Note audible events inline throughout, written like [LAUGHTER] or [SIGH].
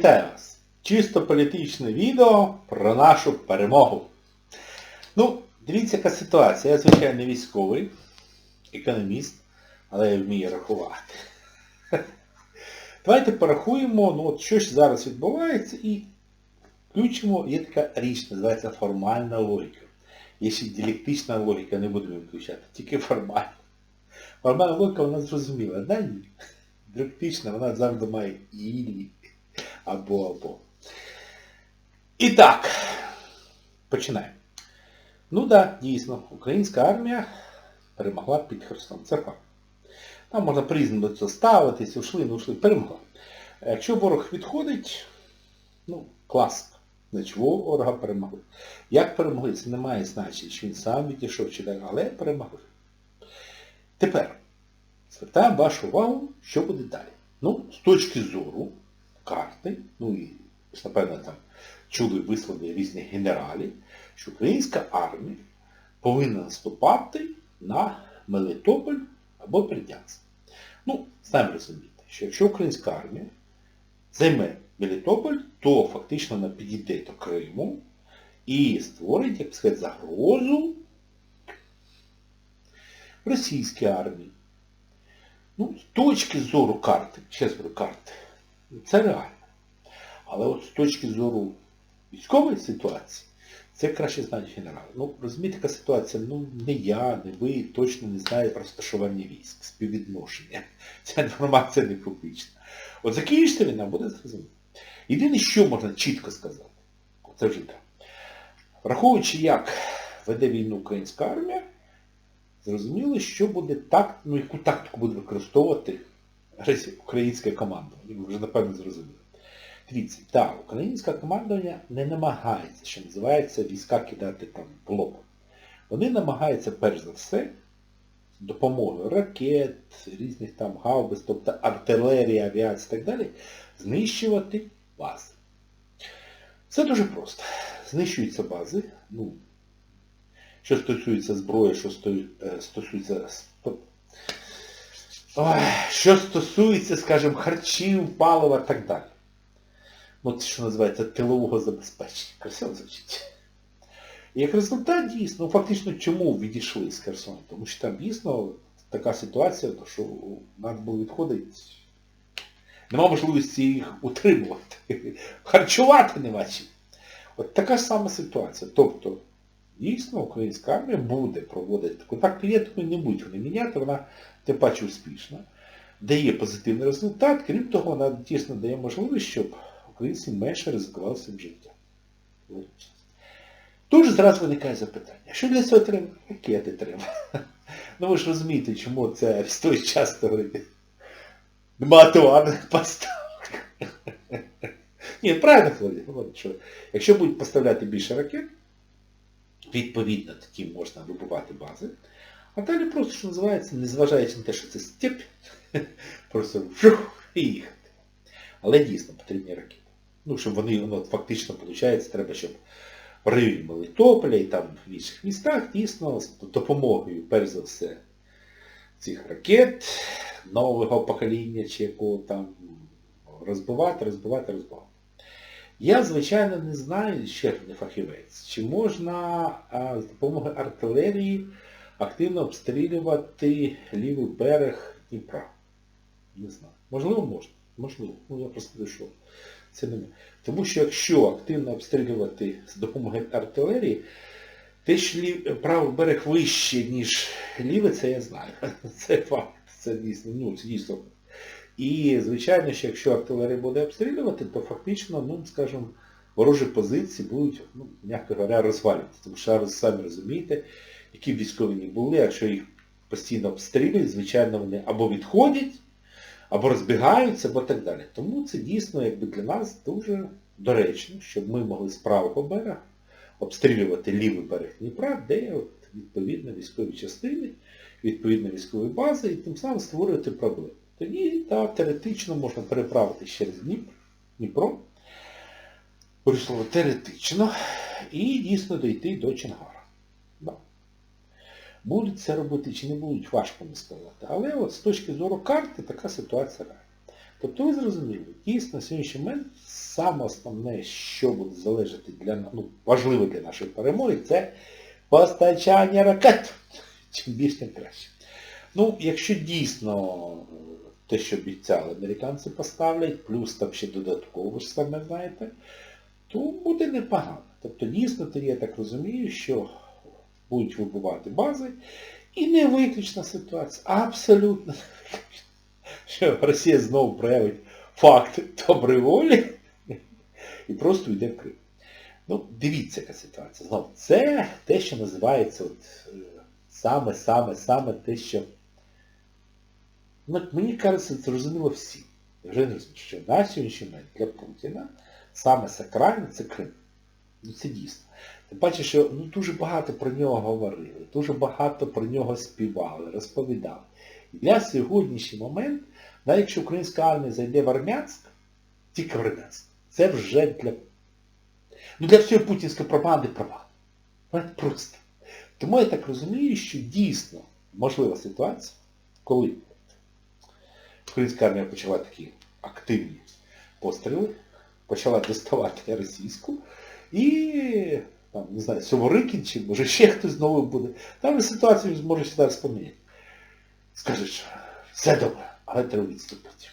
Вітаю вас! Чисто політичне відео про нашу перемогу. Ну, дивіться, яка ситуація. Я, звичайно, військовий, економіст, але я вмію рахувати. [LAUGHS] Давайте порахуємо, ну от що ж зараз відбувається, і включимо, є така річ, називається формальна логіка. Є ще діалектична логіка, не будемо включати, тільки формальна. Формальна логіка, вона зрозуміла, да ні? Діалектична, вона завжди має ілі або або. І так, починаємо. Ну так, да, дійсно, українська армія перемогла під Херсоном. Це факт. Там можна по-різному до цього ставитись, ушли, не ушли, перемогла. Якщо ворог відходить, ну, класно. Значить, ворога перемогли. Як перемогли, це не має значення, чи він сам відійшов, чи так, але перемогли. Тепер звертаємо вашу увагу, що буде далі. Ну, з точки зору карти, ну і, напевно, там чули вислови різних генералів, що українська армія повинна наступати на Мелитополь або Бердянськ. Ну, знаємо розуміти, що якщо українська армія займе Мелітополь, то фактично вона підійде до Криму і створить, як сказати, загрозу російській армії. Ну, з точки зору карти, ще говорю карти, це реально. Але от з точки зору військової ситуації, це краще знають генерали. Ну, розумієте, така ситуація, ну не я, не ви точно не про розташування військ, співвідношення. Ця інформація не публічна. От закінчиться війна, буде зрозуміло. Єдине, що можна чітко сказати, це вже так. Враховуючи, як веде війну українська армія, зрозуміло, що буде так, ну яку тактику буде використовувати українське командування. Ви вже напевно зрозуміли. Дивіться, так, українське командування не намагається, що називається, війська кидати там в лоб. Вони намагаються, перш за все, з допомогою ракет, різних там гаубиць, тобто артилерії, авіації і так далі, знищувати бази. Все дуже просто. Знищуються бази, ну, що стосується зброї, що стосується Що стосується, скажімо, харчів, палива і так далі. Ну, це що називається тилового забезпечення. Красиво звучить. І як результат дійсно, ну фактично чому відійшли з Херсона? Тому що там дійсно така ситуація, що треба було відходити. Нема можливості їх утримувати. Харчувати нема чим. От така ж сама ситуація. Тобто, дійсно, українська армія буде проводити таку. Так клієнтами не будуть вони міняти, вона тим паче успішна. Дає позитивний результат, крім того, вона дійсно дає можливість, щоб українці менше ризикували своїм життям. Тут зразу виникає запитання, що для цього треба? Ракети треба. [LAUGHS] Ну ви ж розумієте, чому це в той час говорить. Нема атуарних поставок. [LAUGHS] Ні, правильно говорить, що якщо будуть поставляти більше ракет, відповідно тоді можна вибувати бази. А далі просто, що називається, незважаючи на те, що це степ, [LAUGHS] просто вжух, і їхати. Але дійсно потрібні ракети. Ну, щоб вони, воно фактично, виходить, треба, щоб в районі Мелитополя і там в інших містах дійсно з допомогою, перш за все, цих ракет, нового покоління чи якого там розбивати, розбивати, розбивати. Я, звичайно, не знаю, ще не фахівець, чи можна а, з допомогою артилерії активно обстрілювати лівий берег Дніпра. Не знаю. Можливо, можна. Можливо. Ну я просто дійшов. Це не Тому що якщо активно обстрілювати з допомогою артилерії, те, що лів... правий берег вище, ніж лівий, це я знаю. [LAUGHS] Це факт. Це дійсно, ну, дійсно. І, звичайно, що якщо артилерія буде обстрілювати, то фактично, ну, скажімо, ворожі позиції будуть, ну, м'яко говоря, розвалюватися. Тому що ви самі розумієте, які військові не були, якщо їх постійно обстрілюють, звичайно, вони або відходять, або розбігаються, або так далі. Тому це дійсно якби для нас дуже доречно, щоб ми могли з правого берега обстрілювати лівий берег Дніпра, де от, відповідно військові частини, відповідно військові бази, і тим самим створювати проблеми. Тоді так, теоретично можна переправити через Дніпро, Дніпро, слово, теоретично, і дійсно дойти до Чонгара. Да. Будуть це робити чи не будуть, важко не сказати. Але от з точки зору карти така ситуація реальна. Тобто ви зрозуміли, дійсно на сьогоднішній момент саме основне, що буде залежати для ну, важливо для нашої перемоги, це постачання ракет. Чим більше, тим краще. Ну, якщо дійсно те, що обіцяли американці поставлять, плюс там ще додатково ж саме знаєте, то буде непогано. Тобто дійсно тоді я так розумію, що будуть вибувати бази, і не виключна ситуація, абсолютно не [LAUGHS] виключна, що Росія знову проявить факт доброї волі і просто йде в Крим. Ну, дивіться, яка ситуація. Знову, це те, що називається от, е, саме, саме, саме те, що... Ну, мені кажеться, це зрозуміло всі. Вже не розумію, що на сьогоднішній момент для Путіна саме сакральне це Крим. Ну це дійсно. Тим паче, що ну, дуже багато про нього говорили, дуже багато про нього співали, розповідали. І для сьогоднішній момент, навіть якщо українська армія зайде в Армянськ, тільки в Армянськ, це вже для... Ну для всієї путінської пропаганди права. Просто. Тому я так розумію, що дійсно можлива ситуація, коли українська армія почала такі активні постріли, почала доставати російську, і, там, не знаю, Соворикін чи може ще хтось знову буде, там ситуацію зможе зараз поміняти. Скаже, що все добре, але треба відступити.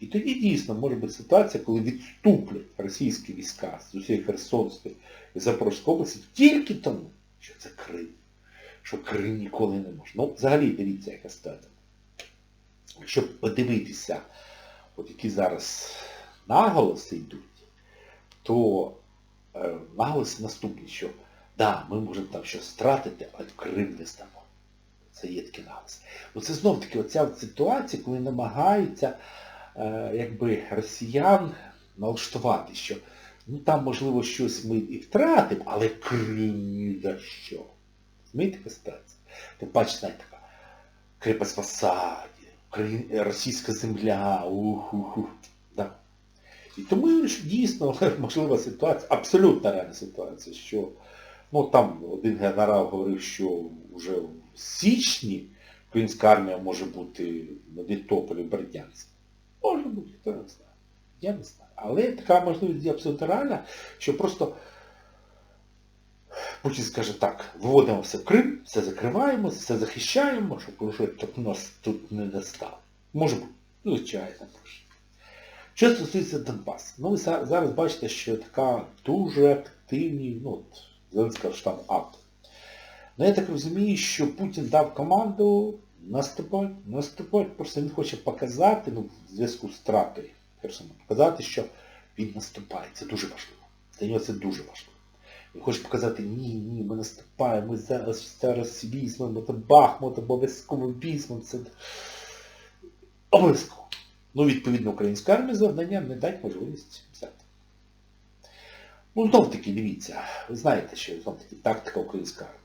І тоді дійсно може бути ситуація, коли відступлять російські війська з усієї Херсонської і Запорізької області тільки тому, що це Крим. Що Крим ніколи не може. Ну, взагалі, дивіться, яка ситуація. Якщо подивитися, от які зараз наголоси йдуть, то е, наголоси наступні, що да, ми можемо там щось втратити, але Крим не здамо. Це є такий наголос. Це знов таки оця ситуація, коли намагаються е, якби росіян налаштувати, що ну там можливо щось ми і втратимо, але Крим ні за що. Розумієте, яка ситуація? Тим паче, знаєте, така крепость в осаді, російська земля, ух-ух-ух. І тому дійсно [LAUGHS] можлива ситуація, абсолютно реальна ситуація, що ну там один генерал говорив, що вже в січні українська армія може бути на Дітополі в Бердянську. Може бути, хто не знає. Я не знаю. Але така можливість є абсолютно реальна, що просто Путін скаже так, виводимо все в Крим, все закриваємо, все захищаємо, щоб так нас тут не достав. Може бути, ну, звичайно. Що стосується Донбасу, ну ви зараз бачите, що така дуже активні, ну, от, штаб авто. Ну я так розумію, що Путін дав команду наступати, наступати, просто він хоче показати, ну, в зв'язку з втратою показати, що він наступає. Це дуже важливо. Для нього це дуже важливо. Він хоче показати, ні, ні, ми наступаємо, ми зараз, зараз візьмемо, то Бахмут, обов'язково візьмемо, це обов'язково. Ну, відповідно, українська армія завдання не дать можливість взяти. Ну, знов таки, дивіться, ви знаєте, що знов таки тактика українська армія.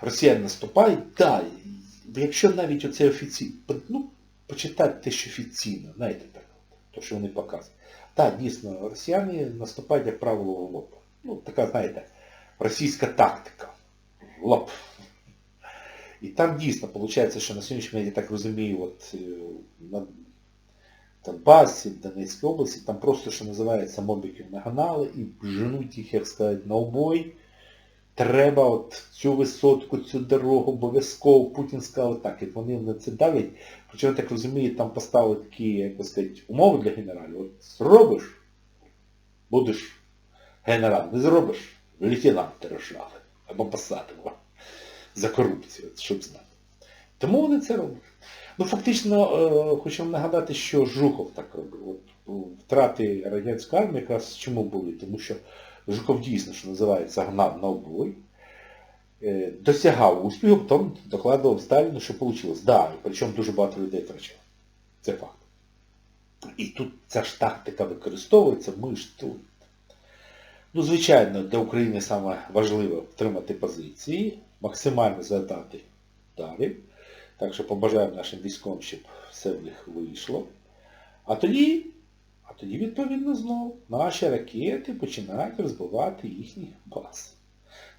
Росіяни наступають, так, якщо навіть оце офіційно, ну, почитати те, що офіційно, знаєте, так, то, що вони показують. Так, дійсно, росіяни наступають, як правило, в лоб. Ну, така, знаєте, російська тактика. Лоб. І там дійсно, виходить, що на сьогоднішній момент, я так розумію, от е, на Донбасі, в Донецькій області, там просто, що називається, мобіків нагнали і женуть їх, як сказати, на обой. Треба от цю висотку, цю дорогу обов'язково Путін сказав так, і вони на це давлять. Хоча, я так розумію, там поставили такі, як сказати, умови для генералів. От зробиш, будеш генерал, не зробиш, лейтенант держави. Або посадимо за корупцію, щоб знати. Тому вони це роблять. Ну, фактично, е, хочу вам нагадати, що Жуков так робив. От, втрати радянської армії якраз чому були? Тому що Жуков дійсно, що називається, гнав на обой, е, досягав успіху, потім докладував Сталіну, що вийшло. Да, причому дуже багато людей втрачало. Це факт. І тут ця ж тактика використовується, ми ж тут. Ну, звичайно, для України саме важливо втримати позиції, максимально задати ударів. Так що побажаємо нашим військовим, щоб все в них вийшло. А тоді, а тоді, відповідно, знову наші ракети починають розбивати їхні бази.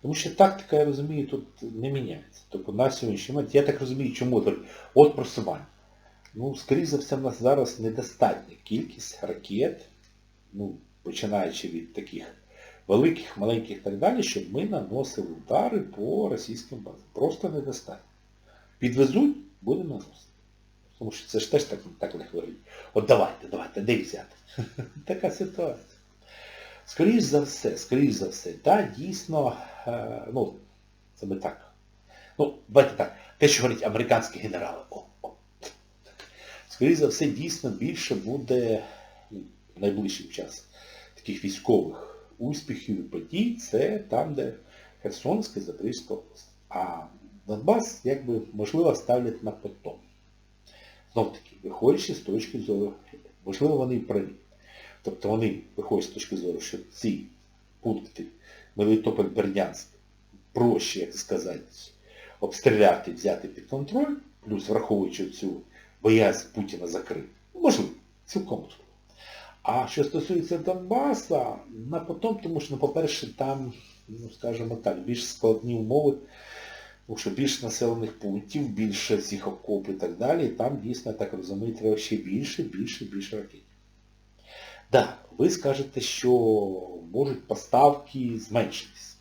Тому що тактика, я розумію, тут не міняється. Тобто на сьогоднішній момент, я так розумію, чому говорю, от просування. Ну, скоріше за все, в нас зараз недостатня кількість ракет ну, починаючи від таких великих, маленьких і так далі, щоб ми наносили удари по російським базам. Просто недостатньо. Підвезуть, будемо наносити. Тому що це ж теж так, так легко говорить. От давайте, давайте, де взяти? [LAUGHS] Така ситуація. Скоріш за все, скоріш за все, так, дійсно, е, ну, це ми так. Ну, давайте так, те, що говорять американські генерали. О, о. Скоріше за все, дійсно більше буде ну, в найближчий час таких військових успіхів і подій, це там, де Херсонська і Запорізька область. А Донбас, якби, можливо, ставлять на потом. Знов таки, виходячи з точки зору, можливо, вони праві. Тобто вони виходять з точки зору, що ці пункти Мелітополь Бердянськ проще, як сказати, обстріляти, взяти під контроль, плюс враховуючи цю боязнь Путіна закрити. Можливо, цілком. А що стосується Донбаса, на потом, тому що, ну, по-перше, там, ну, скажімо так, більш складні умови, тому що більше населених пунктів, більше цих окопів і так далі, і там дійсно, так розумію, треба ще більше, більше, більше ракет. Так, ви скажете, що можуть поставки зменшитись.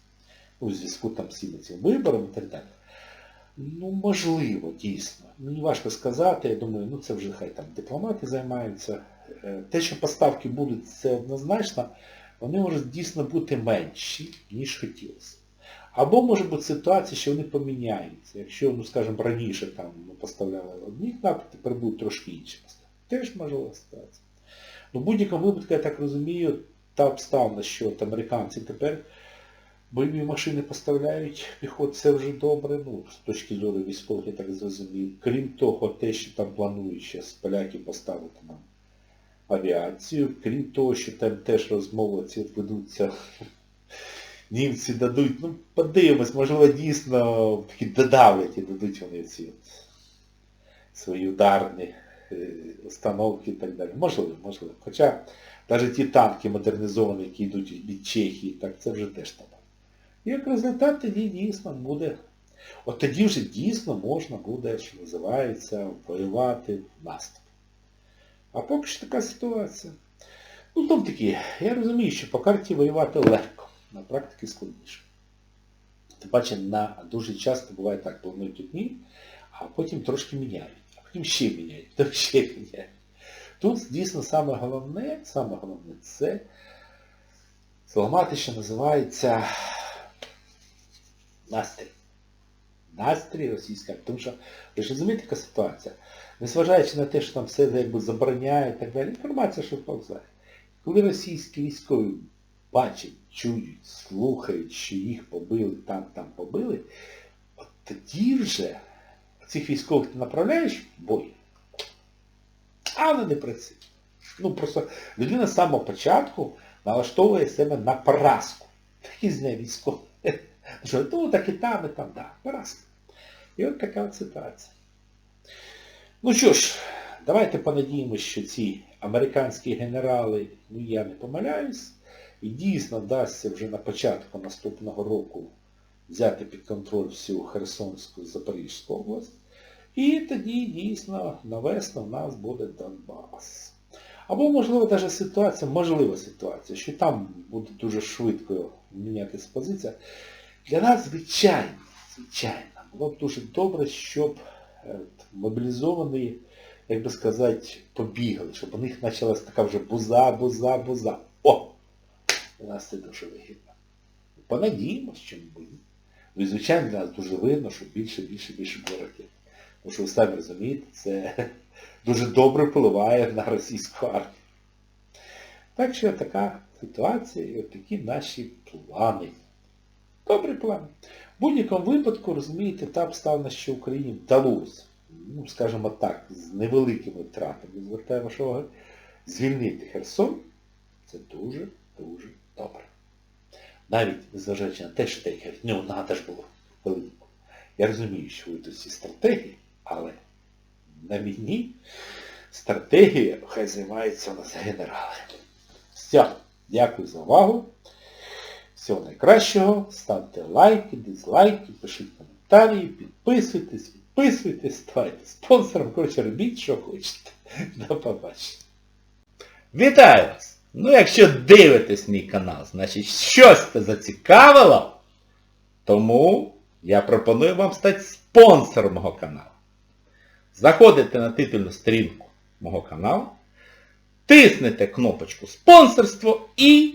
Ну, у зв'язку там з цими цими виборами і так далі. Ну, можливо, дійсно. Мені важко сказати, я думаю, ну це вже хай там дипломати займаються. Е, Те, що поставки будуть, це однозначно, вони можуть дійсно бути менші, ніж хотілося. Або може бути ситуація, що вони поміняються. Якщо, ну скажімо, раніше там поставляли одні кнопки, тепер будуть трошки інші поставки. Теж можлива ситуація. Ну, в будь-якому випадку, я так розумію, та обставина, що от американці тепер бойові машини поставляють піхот, це вже добре, ну, з точки зору військових, я так зрозумів. Крім того, те, що там планують зараз поляки поставити нам авіацію, крім того, що там теж розмови ці ведуться, німці дадуть, ну, подивимось, можливо, дійсно такі додавлять і дадуть вони ці свої ударні е, установки і так далі. Можливо, можливо. Хоча навіть ті танки модернізовані, які йдуть від Чехії, так це вже теж там. Як результат тоді дійсно буде. От тоді вже дійсно можна буде, що називається, воювати в наступ. А поки що така ситуація. Ну, там такі, я розумію, що по карті воювати легко, на практиці складніше. Тим паче, на дуже часто буває так, планують одні, а потім трошки міняють, а потім ще міняють, [LAUGHS] потім ще міняють. Тут дійсно саме головне, саме головне це зламати, що називається настрій. Настрій російська. Тому що, ви ж розумієте, яка ситуація? Незважаючи на те, що там все якби забороняє і так далі, інформація, що вповзає. Коли російські військові бачать, чують, слухають, що їх побили, там, там побили, от тоді вже цих військових ти направляєш в бой, а вони не працює. Ну просто людина з самого початку налаштовує себе на поразку. Так і з нею військовий. Що, ну так і там, і там, да, поразка. І от така от ситуація. Ну що ж, давайте понадіємося, що ці американські генерали, ну я не помиляюсь, і дійсно вдасться вже на початку наступного року взяти під контроль всю Херсонську і Запорізьку область. І тоді дійсно на весну в нас буде Донбас. Або, можливо, навіть ситуація, можлива ситуація, що там буде дуже швидко мінятися позиція. Для нас, звичайно, звичайно, було б дуже добре, щоб е, мобілізовані, як би сказати, побігли, щоб у них почалась така вже буза, буза, буза. О! Для нас це дуже вигідно. Понадіємось, що буде. Ну і звичайно для нас дуже видно, що більше, більше, більше буде ракет. Тому що ви самі розумієте, це [LAUGHS] дуже добре впливає на російську армію. Так що така ситуація і такі наші плани. Добрі плани. В будь-якому випадку, розумієте, та обставина, що Україні вдалося, ну, скажімо так, з невеликими втратами, звертаю вашу звільнити Херсон, це дуже-дуже добре. Навіть незважаючи на те, що кажуть, ну, треба ж було велико. Я розумію, що ви тут всі стратегії, але на війні стратегія хай займаються у нас генерали. Все, дякую за увагу. Всього найкращого. Ставте лайки, дизлайки, пишіть коментарі, підписуйтесь, підписуйтесь, ставайте спонсором, коротше, робіть, що хочете. До побачення. Вітаю вас! Ну, якщо дивитесь мій канал, значить щось це зацікавило, тому я пропоную вам стати спонсором мого каналу. Заходите на титульну сторінку мого каналу, тиснете кнопочку спонсорство і